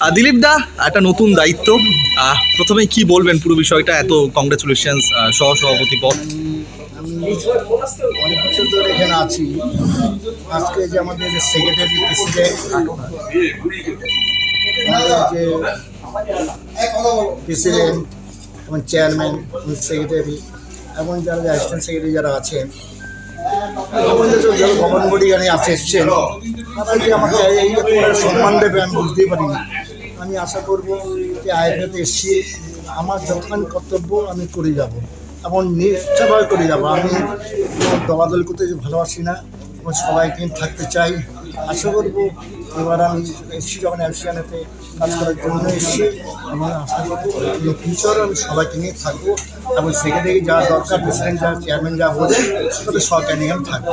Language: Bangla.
আহ, দিলীপ দা একটা নতুন দায়িত্ব। প্রথমে কি বলবেন পুরো বিষয়টা? এত কংগ্রেচুলেশন সহ সভাপতি পদ। আমি অনেক বছর ধরে এখানে আছি। আজকে যে আমাদের সেক্রেটারি প্রেসিডেন্ট যে প্রেসিডেন্ট এবং চেয়ারম্যান সেক্রেটারি এবং যারা অ্যাসিস্ট্যান্ট সেক্রেটারি যারা আছেন যারা গভর্ন বডি এখানে আসে এসছেন তারা যে আমাকে এই সম্মান দেবে আমি বুঝতেই পারিনি। আমি আশা করব যে আইএফএতে এসছি। আমার যতক্ষণ কর্তব্য, আমি করে যাব। এবং নিষ্ঠাভাবে করে যাব। আমি দলাদল করতে ভালোবাসি না, এবং সবাইকে থাকতে চাই। আশা করব এবার আমি এসছি যখন অ্যাফসিয়ানেতে কাজ করার জন্য এসেছি। এবং আশা করব ফিউচার আমি সবাইকে নিয়ে থাকব। এবং সেক্রেটারি যা দরকার প্রেসিডেন্ট যা চেয়ারম্যান যা বলে তাদের সরকার নিয়ে আমি থাকব।